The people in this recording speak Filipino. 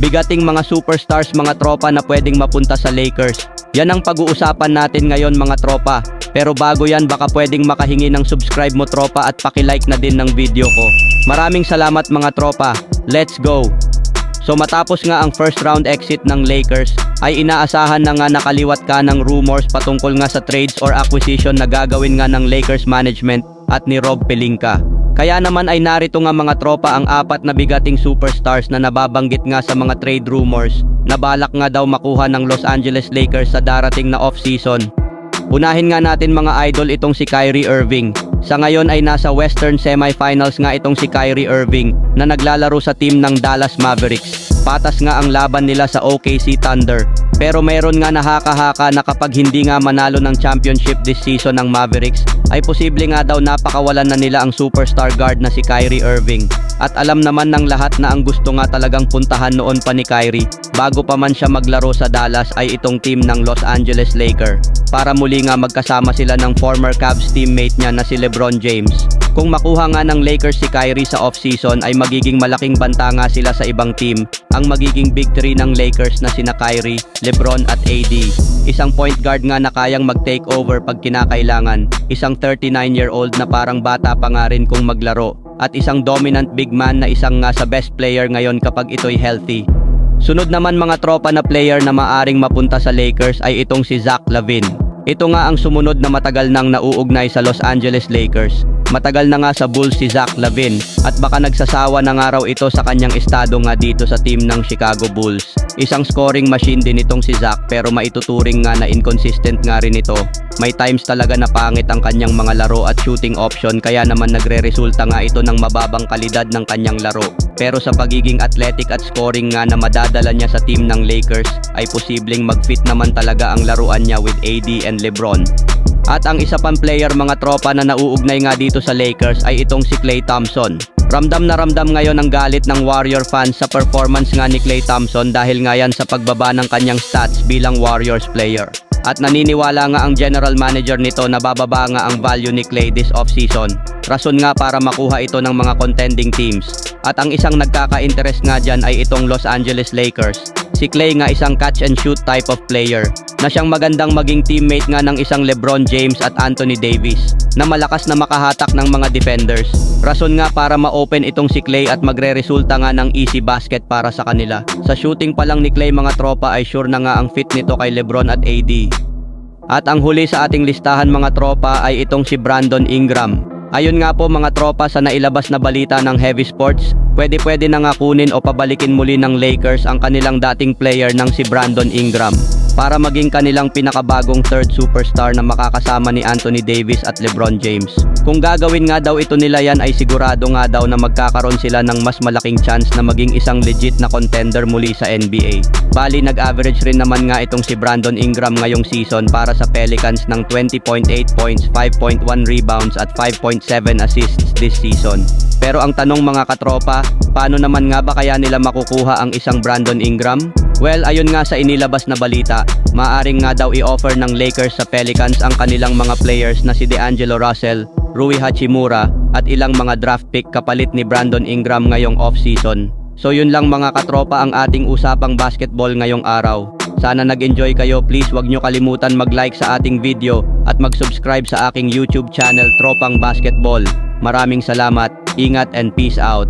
Bigating mga superstars mga tropa na pwedeng mapunta sa Lakers. Yan ang pag-uusapan natin ngayon mga tropa. Pero bago yan baka pwedeng makahingi ng subscribe mo tropa at pakilike na din ng video ko. Maraming salamat mga tropa. Let's go! So matapos nga ang first round exit ng Lakers, ay inaasahan na nga nakaliwat ka ng rumors patungkol nga sa trades or acquisition na gagawin nga ng Lakers management at ni Rob Pelinka. Kaya naman ay narito nga mga tropa ang apat na bigating superstars na nababanggit nga sa mga trade rumors na balak nga daw makuha ng Los Angeles Lakers sa darating na off-season. Unahin nga natin mga idol itong si Kyrie Irving. Sa ngayon ay nasa Western Semifinals nga itong si Kyrie Irving na naglalaro sa team ng Dallas Mavericks. Patas nga ang laban nila sa OKC Thunder. Pero mayroon nga nahaka-haka na kapag hindi nga manalo ng championship this season ng Mavericks, ay posible nga daw napakawalan na nila ang superstar guard na si Kyrie Irving. At alam naman ng lahat na ang gusto nga talagang puntahan noon pa ni Kyrie bago pa man siya maglaro sa Dallas ay itong team ng Los Angeles Lakers para muli nga magkasama sila ng former Cavs teammate niya na si LeBron James. Kung makuha nga ng Lakers si Kyrie sa offseason ay magiging malaking banta nga sila sa ibang team ang magiging big three ng Lakers na sina Kyrie, LeBron at AD. Isang point guard nga na kayang mag-take over pag kinakailangan, isang 39-year-old na parang bata pa nga rin kung maglaro, at isang dominant big man na isang nga sa best player ngayon kapag ito'y healthy. Sunod naman mga tropa na player na maaring mapunta sa Lakers ay itong si Zach Lavine. Ito nga ang sumunod na matagal nang nauugnay sa Los Angeles Lakers. Matagal na nga sa Bulls si Zach Lavine at baka nagsasawa na nga raw ito sa kanyang estado nga dito sa team ng Chicago Bulls. Isang scoring machine din itong si Zach pero maituturing nga na inconsistent nga rin ito. May times talaga na pangit ang kanyang mga laro at shooting option kaya naman nagre-resulta nga ito ng mababang kalidad ng kanyang laro. Pero sa pagiging athletic at scoring nga na madadala niya sa team ng Lakers ay posibleng mag-fit naman talaga ang laruan niya with AD and LeBron. At ang isa pang player mga tropa na nauugnay nga dito sa Lakers ay itong si Klay Thompson. Ramdam na ramdam ngayon ang galit ng Warrior fans sa performance nga ni Klay Thompson dahil nga yan sa pagbaba ng kanyang stats bilang Warriors player. At naniniwala nga ang general manager nito na bababa nga ang value ni Klay this offseason. Rason nga para makuha ito ng mga contending teams. At ang isang nagkaka-interest nga dyan ay itong Los Angeles Lakers. Si Klay nga isang catch and shoot type of player na siyang magandang maging teammate nga ng isang LeBron James at Anthony Davis na malakas na makahatak ng mga defenders. Rason nga para ma-open itong si Klay at magre-resulta nga ng easy basket para sa kanila. Sa shooting pa lang ni Klay mga tropa ay sure na nga ang fit nito kay LeBron at AD. At ang huli sa ating listahan mga tropa ay itong si Brandon Ingram. Ayon nga po mga tropa sa nailabas na balita ng Heavy Sports, pwede-pwede na nga kunin o pabalikin muli ng Lakers ang kanilang dating player ng si Brandon Ingram para maging kanilang pinakabagong third superstar na makakasama ni Anthony Davis at LeBron James. Kung gagawin nga daw ito nila yan ay sigurado nga daw na magkakaroon sila ng mas malaking chance na maging isang legit na contender muli sa NBA. Bali nag-average rin naman nga itong si Brandon Ingram ngayong season para sa Pelicans ng 20.8 points, 5.1 rebounds at 5.7 assists this season. Pero ang tanong mga katropa, paano naman nga ba kaya nila makukuha ang isang Brandon Ingram? Well, ayon nga sa inilabas na balita, maaring nga daw i-offer ng Lakers sa Pelicans ang kanilang mga players na si DeAngelo Russell, Rui Hachimura at ilang mga draft pick kapalit ni Brandon Ingram ngayong off-season. So yun lang mga katropa ang ating usapang basketball ngayong araw. Sana nag-enjoy kayo, please wag nyo kalimutan mag-like sa ating video at mag-subscribe sa aking YouTube channel Tropang Basketball. Maraming salamat, ingat and peace out.